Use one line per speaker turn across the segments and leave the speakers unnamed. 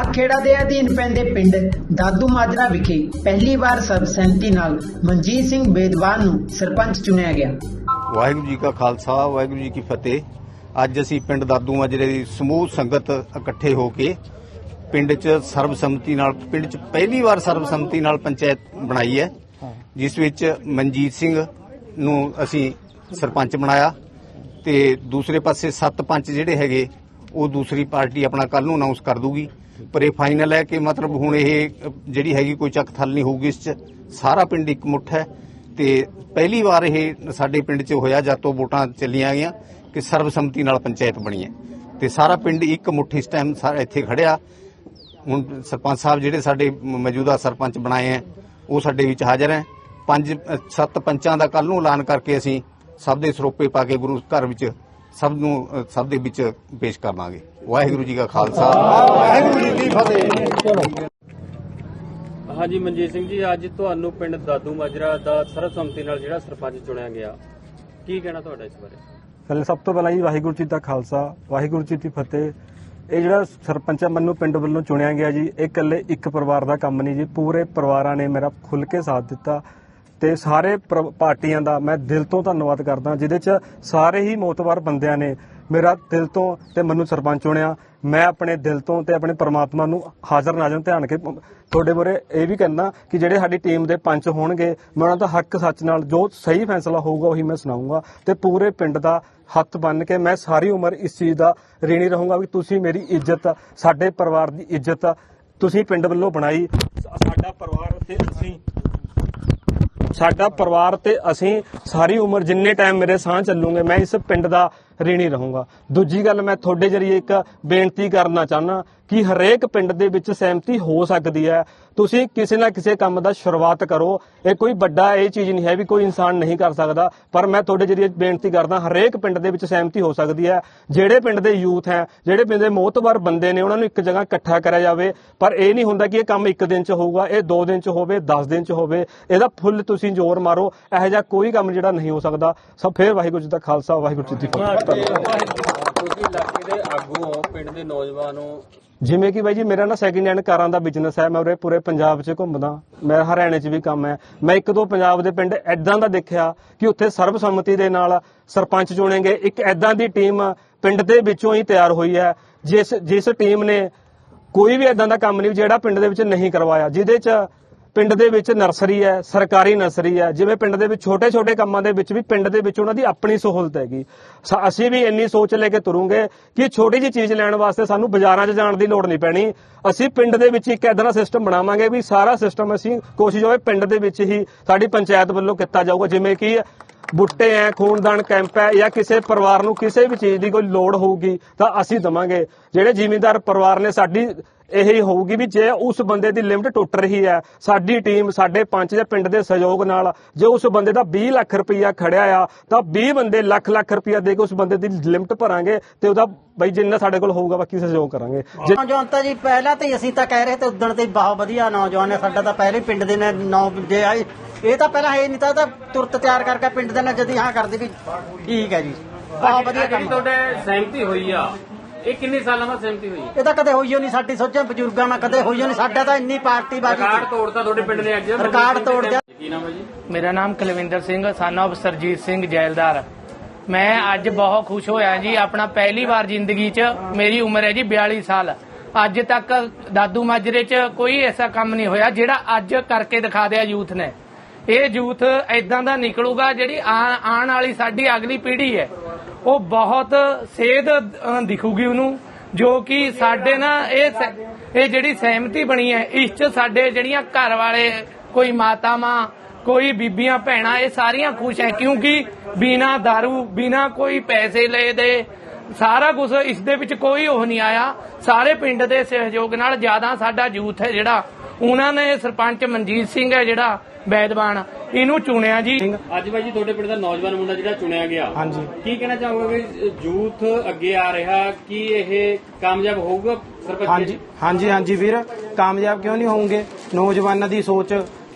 Block ਖੇੜਾ ਦੇ ਅਧੀਨ ਪੈਂਦੇ ਪਿੰਡ? ਦਾਦੂ ਮਾਜਰਾ ਵਿਖੇ ਪਹਿਲੀ ਵਾਰ ਸਰਬਸੰਮਤੀ ਨਾਲ ਮਨਜੀਤ ਸਿੰਘ ਬੇਦਵਾਨ ਨੂੰ ਸਰਪੰਚ ਚੁਣਿਆ ਗਿਆ।
ਵਾਹਿਗੁਰੂ ਜੀ ਕਾ ਖਾਲਸਾ, ਵਾਹਿਗੁਰੂ ਜੀ ਕੀ ਫਤਿਹ। ਅੱਜ ਅਸੀਂ ਪਿੰਡ ਦਾਦੂ ਮਾਜਰੇ ਦੀ ਸਮੂਹ ਸੰਗਤ ਇਕੱਠੇ ਹੋ ਕੇ ਪਿੰਡ 'ਚ ਸਰਬਸੰਮਤੀ ਨਾਲ, ਪਿੰਡ 'ਚ ਪਹਿਲੀ ਵਾਰ ਸਰਬਸੰਮਤੀ ਨਾਲ ਪੰਚਾਇਤ ਬਣਾਈ ਹੈ, ਜਿਸ ਵਿੱਚ ਮਨਜੀਤ ਸਿੰਘ ਨੂੰ ਅਸੀਂ ਸਰਪੰਚ ਬਣਾਇਆ ਤੇ ਦੂਸਰੇ ਪਾਸੇ ਸੱਤ ਪੰਚ ਜਿਹੜੇ ਹੈਗੇ, ਉਹ ਦੂਸਰੀ ਪਾਰਟੀ ਆਪਣਾ ਕੱਲ ਨੂੰ ਅਨਾਉਂਸ ਕਰ ਦੂਗੀ। ਪਰ ਇਹ ਫਾਈਨਲ ਹੈ ਕਿ ਮਤਲਬ ਹੁਣ ਇਹ ਜਿਹੜੀ ਹੈਗੀ ਕੋਈ ਚੱਕ ਥਲ ਨਹੀਂ ਹੋਊਗੀ ਇਸ 'ਚ। ਸਾਰਾ ਪਿੰਡ ਇੱਕ ਮੁੱਠ ਹੈ ਤੇ ਪਹਿਲੀ ਵਾਰ ਇਹ ਸਾਡੇ ਪਿੰਡ 'ਚ ਹੋਇਆ ਜਦ ਤੋਂ ਵੋਟਾਂ ਚੱਲੀਆਂ ਗਈਆਂ ਕਿ ਸਰਬਸੰਮਤੀ ਨਾਲ ਪੰਚਾਇਤ ਬਣੀ ਹੈ। ਤੇ ਸਾਰਾ ਪਿੰਡ ਇੱਕ ਮੁੱਠ ਇਸ ਟਾਈਮ ਸਾਰਾ ਇੱਥੇ ਖੜਿਆ। ਹੁਣ ਸਰਪੰਚ ਸਾਹਿਬ ਜਿਹੜੇ ਸਾਡੇ ਮੌਜੂਦਾ ਸਰਪੰਚ ਬਣਾਏ ਹੈ, ਉਹ ਸਾਡੇ ਵਿੱਚ ਹਾਜ਼ਰ ਹੈ। ਪੰਜ ਸੱਤ ਪੰਚਾਂ ਦਾ ਕੱਲ ਨੂੰ ਐਲਾਨ ਕਰਕੇ ਅਸੀਂ ਸਭ ਦੇ ਸਰੋਪੇ ਪਾ ਕੇ ਗੁਰੂ ਘਰ ਵਿੱਚ ਸਭ ਨੂੰ ਸਭ ਦੇ ਵਿੱਚ ਪੇਸ਼ ਕਰਵਾਂਗੇ ਵਾਹਿਗੁਰੂ ਜੀ ਕਾ ਖਾਲਸਾ। ਵਾਹਿਗੁਰੂ ਜੀ ਕੀ ਫਤਿਹ।
ਹਾਂਜੀ ਮਨਜੀਤ ਸਿੰਘ ਜੀ ਅੱਜ ਤੁਹਾਨੂੰ ਪਿੰਡ ਦਾਦੂ ਮਾਜਰਾ ਦਾ ਸਰਬਸੰਮਤੀ ਨਾਲ ਜਿਹੜਾ ਸਰਪੰਚ ਚੁਣਿਆ ਗਿਆ। ਕੀ ਕਹਿਣਾ ਤੁਹਾਡਾ ਇਸ ਬਾਰੇ?
ਪਹਿਲੇ ਸਭ ਤੋਂ ਪਹਿਲਾਂ ਜੀ ਵਾਹਿਗੁਰੂ ਜੀ ਦਾ ਖਾਲਸਾ ਵਾਹਿਗੁਰੂ ਜੀ ਦੀ ਫਤਿਹ। ਇਹ ਜਿਹੜਾ ਸਰਪੰਚ ਮੈਨੂੰ ਪਿੰਡ ਵੱਲੋਂ ਚੁਣਿਆ ਗਿਆ ਜੀ। ਇਹ ਇਕੱਲੇ ਇੱਕ ਪਰਿਵਾਰ ਦਾ ਕੰਮ ਨਹੀਂ ਜੀ। ਪੂਰੇ ਪਰਿਵਾਰਾਂ ਨੇ ਮੇਰਾ ਖੁੱਲ ਕੇ ਸਾਥ ਦਿੱਤਾ। ਤੇ ਸਾਰੇ ਪਰ- ਪਾਰਟੀਆਂ ਦਾ ਮੈਂ ਦਿਲ ਤੋਂ ਧੰਨਵਾਦ ਕਰਦਾ, ਜਿਹਦੇ ਚ ਸਾਰੇ ਹੀ ਮੋਤਵਾਰ ਬੰਦਿਆਂ ਨੇ ਮੇਰਾ ਦਿਲ ਤੋਂ ਤੇ ਮੈਨੂੰ ਸਰਪੰਚ ਚੁਣਿਆ। ਮੈਂ ਆਪਣੇ ਦਿਲ ਤੋਂ ਤੇ ਆਪਣੇ ਪਰਮਾਤਮਾ ਨੂੰ ਹਾਜ਼ਰ ਨਾਜ਼ਰ ਧਿਆਨ ਕੇ ਤੁਹਾਡੇ ਮੂਹਰੇ ਇਹ ਵੀ ਕਹਿਣਾ ਕਿ ਜਿਹੜੇ ਸਾਡੀ ਟੀਮ ਦੇ ਪੰਚ ਹੋਣਗੇ, ਮੈਂ ਉਹਨਾਂ ਦਾ ਹੱਕ ਸੱਚ ਨਾਲ ਜੋ ਸਹੀ ਫੈਸਲਾ ਹੋਊਗਾ ਉਹੀ ਮੈਂ ਸੁਣਾਉਂਗਾ ਤੇ ਪੂਰੇ ਪਿੰਡ ਦਾ ਹੱਥ ਬੰਨ ਕੇ ਮੈਂ ਸਾਰੀ ਉਮਰ ਇਸ ਚੀਜ਼ ਦਾ ਰੀਣੀ ਰਹੂੰਗਾ ਵੀ ਤੁਸੀਂ ਮੇਰੀ ਇੱਜ਼ਤ, ਸਾਡੇ ਪਰਿਵਾਰ ਦੀ ਇੱਜ਼ਤ ਤੁਸੀਂ ਪਿੰਡ ਵੱਲੋਂ ਬਣਾਈ। ਸਾਡਾ ਪਰਿਵਾਰ ਤੇ ਅਸੀਂ ਸਾਡਾ ਪਰਿਵਾਰ ਤੇ ਅਸੀਂ ਸਾਰੀ ਉਮਰ ਜਿੰਨੇ ਟਾਈਮ ਮੇਰੇ ਸਾਹ ਚੱਲੂਗੇ, ਮੈਂ ਇਸ ਪਿੰਡ ਦਾ ਰੀਣੀ ਰਹੂੰਗਾ। ਦੂਜੀ ਗੱਲ ਮੈਂ ਤੁਹਾਡੇ ਜਰੀਏ ਇੱਕ ਬੇਨਤੀ ਕਰਨਾ ਚਾਹਨਾ ਕਿ ਹਰੇਕ ਪਿੰਡ ਦੇ ਵਿੱਚ ਸਹਿਮਤੀ ਹੋ ਸਕਦੀ ਹੈ। ਤੁਸੀਂ ਕਿਸੇ ਨਾ ਕਿਸੇ ਕੰਮ ਦਾ ਸ਼ੁਰੂਆਤ ਕਰੋ। ਇਹ ਕੋਈ ਵੱਡਾ ਇਹ ਚੀਜ਼ ਨਹੀਂ ਹੈ ਵੀ ਕੋਈ ਇਨਸਾਨ ਨਹੀਂ ਕਰ ਸਕਦਾ, ਪਰ ਮੈਂ ਤੁਹਾਡੇ ਜਰੀਏ ਬੇਨਤੀ ਕਰਦਾ, ਹਰੇਕ ਪਿੰਡ ਦੇ ਵਿੱਚ ਸਹਿਮਤੀ ਹੋ ਸਕਦੀ ਹੈ। ਜਿਹੜੇ ਪਿੰਡ ਦੇ ਯੂਥ ਹੈ, ਜਿਹੜੇ ਪਿੰਡ ਦੇ ਮੋਹਤਵਰ ਬੰਦੇ ਨੇ, ਉਹਨਾਂ ਨੂੰ ਇੱਕ ਜਗ੍ਹਾ ਇਕੱਠਾ ਕਰਿਆ ਜਾਵੇ। ਪਰ ਇਹ ਨਹੀਂ ਹੁੰਦਾ ਕਿ ਇਹ ਕੰਮ ਇੱਕ ਦਿਨ 'ਚ ਹੋਊਗਾ, ਇਹ 2 ਦਿਨ 'ਚ ਹੋਵੇ 10 ਦਿਨ 'ਚ ਹੋਵੇ। ਇਹਦਾ ਫੁੱਲ ਤੁਸੀਂ ਜ਼ੋਰ ਮਾਰੋ, ਇਹੋ ਜਿਹਾ ਕੋਈ ਕੰਮ ਜਿਹੜਾ ਨਹੀਂ ਹੋ ਸਕਦਾ। ਸਭ ਫੇਰ ਵਾਹਿਗੁਰੂ ਜੀ ਦਾ ਖਾਲਸਾ, ਵਾਹਿਗੁਰੂ ਜੀ ਦੀ ਫਤਿਹ।
ਤੁਸੀਂ ਇਲਾਕੇ ਦੇ ਆਗੂ ਹੋ, ਪਿੰਡ ਦੇ ਨੌਜਵਾਨ ਹੋ।
ਜਿਵੇਂ ਕਿ ਬਾਈ ਜੀ, ਮੇਰਾ ਨਾ ਸੈਕਿੰਡ ਹੈਂਡ ਕਾਰਾਂ ਦਾ ਬਿਜ਼ਨਸ ਹੈ, ਮੈਂ ਉਰੇ ਪੂਰੇ ਪੰਜਾਬ 'ਚ ਘੁੰਮਦਾ। ਮੈਂ ਹਰਿਆਣੇ 'ਚ ਵੀ ਕੰਮ ਹੈ। ਮੈਂ ਇੱਕ ਦੋ ਪੰਜਾਬ ਦੇ ਪਿੰਡ ਐਦਾਂ ਦਾ ਦੇਖਿਆ ਕਿ ਉੱਥੇ ਸਰਬਸੰਮਤੀ ਦੇ ਨਾਲ ਸਰਪੰਚ ਚੁਣੇ ਗਏ ਇੱਕ ਐਦਾਂ ਦੀ ਟੀਮ ਪਿੰਡ ਦੇ ਵਿੱਚੋਂ ਹੀ ਤਿਆਰ ਹੋਈ ਹੈ। ਜਿਸ ਜਿਸ ਟੀਮ ਨੇ ਕੋਈ ਵੀ ਐਦਾਂ ਦਾ ਕੰਮ ਨਹੀਂ, ਜਿਹੜਾ ਪਿੰਡ ਦੇ ਵਿੱਚ ਨਹੀਂ ਕਰਵਾਇਆ, ਜਿਹਦੇ 'ਚ ਪਿੰਡ ਦੇ ਵਿੱਚ ਨਰਸਰੀ ਹੈ, ਸਰਕਾਰੀ ਨਰਸਰੀ ਹੈ, ਜਿਵੇਂ ਪਿੰਡ ਦੇ ਵਿੱਚ ਛੋਟੇ-ਛੋਟੇ ਕੰਮਾਂ ਦੇ ਵਿੱਚ ਵੀ ਪਿੰਡ ਦੇ ਵਿੱਚ ਉਹਨਾਂ ਦੀ ਆਪਣੀ ਸਹੂਲਤ ਹੈਗੀ। ਅਸੀਂ ਵੀ ਇੰਨੀ ਸੋਚ ਲੈ ਕੇ ਤੁਰੂਗੇ ਕਿ ਛੋਟੀ ਜਿਹੀ ਚੀਜ਼ ਲੈਣ ਵਾਸਤੇ ਸਾਨੂੰ ਬਾਜ਼ਾਰਾਂ 'ਚ ਜਾਣ ਦੀ ਲੋੜ ਨਹੀਂ ਪੈਣੀ। ਅਸੀਂ ਪਿੰਡ ਦੇ ਵਿੱਚ ਇੱਕ ਐਦਾਂ ਦਾ ਸਿਸਟਮ ਬਣਾਵਾਂਗੇ ਵੀ ਸਾਰਾ ਸਿਸਟਮ ਅਸੀਂ ਕੋਸ਼ਿਸ਼ ਹੋਵੇ ਪਿੰਡ ਦੇ ਵਿੱਚ ਹੀ ਸਾਡੀ ਪੰਚਾਇਤ ਵੱਲੋਂ ਕੀਤਾ ਜਾਊਗਾ। ਜਿਵੇਂ ਕਿ ਬੁੱਟੇ ਐ, ਖੂਨਦਾਨ ਕੈਂਪ ਹੈ ਜਾਂ ਕਿਸੇ ਪਰਿਵਾਰ ਨੂੰ ਕਿਸੇ ਵੀ ਚੀਜ਼ ਦੀ ਕੋਈ ਲੋੜ ਹੋਊਗੀ ਤਾਂ ਅਸੀਂ ਦਵਾਂਗੇ। ਜਿਹੜੇ ਜ਼ਿਮੀਂਦਾਰ ਪਰਿਵਾਰ ਨੇ ਸਾਡੀ ਇਹ ਹੋਊਗੀ ਵੀ ਜੇ ਉਸ ਬੰਦੇ ਦੀ ਲਿਮਟ ਟੁੱਟ ਰਹੀ ਹੈ ਸਾਡੀ ਟੀਮ ਸਾਡੇ ਪੰਚ ਦੇ ਪਿੰਡ ਦੇ ਸਹਿਯੋਗ ਨਾਲ ਜੇ ਉਸ ਬੰਦੇ ਦਾ 20 ਲੱਖ ਰੁਪਈਆ ਖੜਿਆ ਆ ਤਾਂ 20 ਬੰਦੇ ਲੱਖ ਲੱਖ ਰੁਪਈਆ ਦੇ ਕੇ ਉਸ ਬੰਦੇ ਦੀ ਲਿਮਟ ਭਰਾਂਗੇ ਤੇ ਉਹਦਾ ਬਈ ਜਿੰਨਾ ਸਾਡੇ ਕੋਲ ਹੋਊਗਾ ਬਾਕੀ ਸਹਿਯੋਗ ਕਰਾਂਗੇ। ਜੇ
ਨੌਜਵਾਨ ਤਾਂ ਜੀ ਪਹਿਲਾਂ ਤੇ ਅਸੀਂ ਤਾਂ ਕਹਿ ਰਹੇ ਤੇ ਉਦਣ ਤੇ ਬਹੁਤ ਵਧੀਆ ਨੌਜਵਾਨ ਹੈ ਸਾਡਾ ਤਾਂ ਪਹਿਲੇ ਪਿੰਡ ਦੇ ਨੇ ਨੌ ਜੇ ਆਏ ਇਹ ਤਾਂ ਪਹਿਲਾਂ ਹੈ ਨਹੀਂ ਤਾਂ ਤਾਂ ਤੁਰਤ ਤਿਆਰ ਕਰਕੇ ਪਿੰਡ ਦੇ ਨਾਲ ਜਦੀ ਹਾਂ ਕਰਦੇ ਵੀ ਠੀਕ ਹੈ ਜੀ। ਬਹੁਤ ਵਧੀਆ ਕੰਮ
ਤੁਹਾਡੇ ਸਹਿਮਤੀ ਹੋਈ ਆ ਇਹ ਕਿੰਨੇ ਸਾਲਾਂ ਬਾਅਦ ਸਹਿਮਤੀ ਹੋਈ?
ਇਹ ਤਾਂ ਕਦੇ ਹੋਈ ਓ ਨਹੀਂ ਸਾਡੀ ਸੋਚਾਂ ਬਜ਼ੁਰਗਾਂ ਨਾਲ ਕਦੇ ਹੋਈ ਓ ਨਹੀਂ। ਸਾਡਾ ਤਾਂ ਇੰਨੀ ਪਾਰਟੀ ਬਾਜੀ
ਰਿਕਾਰਡ ਤੋੜਤਾ ਤੁਹਾਡੇ ਪਿੰਡ ਨੇ ਅੱਜ।
ਰਿਕਾਰਡ ਤੋੜ ਦਿਆ।
ਕੀ ਨਾਮ ਹੈ ਜੀ?
ਮੇਰਾ ਨਾਮ ਕੁਲਵਿੰਦਰ ਸਿੰਘ son of ਸਰਜੀਤ ਸਿੰਘ ਜੈਲਦਾਰ। ਮੈਂ ਅੱਜ ਬਹੁਤ ਖੁਸ਼ ਹੋਇਆ ਜੀ ਆਪਣਾ ਪਹਿਲੀ ਵਾਰ ਜ਼ਿੰਦਗੀ 'ਚ ਮੇਰੀ ਉਮਰ ਹੈ ਜੀ 42 ਸਾਲ। ਅੱਜ ਤੱਕ ਦਾਦੂ ਮਾਜਰੇ 'ਚ ਕੋਈ ਐਸਾ ਕੰਮ ਨਹੀਂ ਹੋਇਆ ਜਿਹੜਾ ਅੱਜ ਕਰਕੇ ਦਿਖਾ ਦਿਆ ਯੂਥ ਨੇ। ਇਹ ਯੂਥ ਐਦਾਂ ਦਾ ਨਿਕਲੂਗਾ ਜਿਹੜੀ ਆਉਣ ਵਾਲੀ ਸਾਡੀ ਅਗਲੀ ਪੀੜ੍ਹੀ ਹੈ। ਉਹ ਬਹੁਤ ਸੇਧ ਅ, ਦਿਖੂਗੀ ਉਹਨੂੰ ਜੋ ਕਿ ਸਾਡੇ ਨਾ ਇਹ ਸ- ਇਹ ਜਿਹੜੀ ਸਹਿਮਤੀ ਬਣੀ ਹੈ ਇਸ 'ਚ ਸਾਡੇ ਜਿਹੜੀਆਂ ਘਰ ਵਾਲੇ ਕੋਈ ਮਾਤਾਵਾਂ ਕੋਈ ਬੀਬੀਆਂ ਭੈਣਾਂ ਇਹ ਸਾਰੀਆਂ ਖੁਸ਼ ਹੈ ਕਿਉਂਕਿ ਬਿਨਾ दारू ਬਿਨਾ ਕੋਈ ਪੈਸੇ ਲਏ ਦੇ ਸਾਰਾ ਕੁਝ ਇਸ ਦੇ ਵਿੱਚ ਕੋਈ ਉਹ ਨਹੀਂ ਆਇਆ। ਸਾਰੇ ਪਿੰਡ ਦੇ ਸਹਿਯੋਗ ਨਾਲ ਜ਼ਿਆਦਾ ਸਾਡਾ ਯੂਥ ਹੈ ਜਿਹੜਾ ਉਹਨਾਂ ਨੇ ਸਰਪੰਚ ਮਨਜੀਤ ਸਿੰਘ ਹੈ ਜਿਹੜਾ ਬੈਦਵਾਨ ਇਹਨੂੰ ਚੁਣਿਆ ਜੀ।
ਅੱਜ ਬਾਈ ਜੀ ਤੁਹਾਡੇ ਪਿੰਡ ਦਾ ਨੌਜਵਾਨ ਮੁੰਡਾ ਜਿਹੜਾ ਚੁਣਿਆ ਗਿਆ।
ਹਾਂਜੀ।
ਕੀ ਕਹਿਣਾ ਚਾਹੋਗੇ ਵੀ ਯੂਥ ਅੱਗੇ ਆ ਰਿਹਾ ਕੀ ਇਹ ਕਾਮਯਾਬ ਹੋਊਗਾ ਸਰਪੰਚ?
ਹਾਂਜੀ ਹਾਂਜੀ ਹਾਂਜੀ ਵੀਰ ਕਾਮਯਾਬ ਕਿਉਂ ਨਹੀਂ ਹੋਵੋਗੇ ਨੌਜਵਾਨਾਂ ਦੀ ਸੋਚ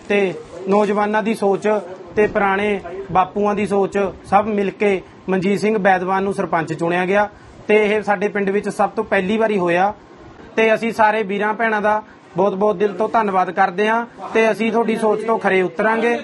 ਤੇ ਨੌਜਵਾਨਾਂ ਦੀ ਸੋਚ ਤੇ ਪੁਰਾਣੇ ਬਾਪੂਆਂ ਦੀ ਸੋਚ ਸਭ ਮਿਲ ਕੇ ਮਨਜੀਤ ਸਿੰਘ ਬੈਦਵਾਨ ਨੂੰ ਸਰਪੰਚ ਚੁਣਿਆ ਗਿਆ ਤੇ ਇਹ ਸਾਡੇ ਪਿੰਡ ਵਿੱਚ ਸਭ ਤੋਂ ਪਹਿਲੀ ਵਾਰੀ ਹੋਇਆ ਤੇ ਅਸੀਂ ਸਾਰੇ ਵੀਰਾਂ ਭੈਣਾਂ ਦਾ ਬਹੁਤ ਬਹੁਤ ਦਿਲ ਤੋਂ ਧੰਨਵਾਦ ਕਰਦੇ ਹਾਂ ਤੇ ਅਸੀਂ ਤੁਹਾਡੀ ਸੋਚ ਤੋਂ ਖਰੇ ਉਤਰਾਂਗੇ।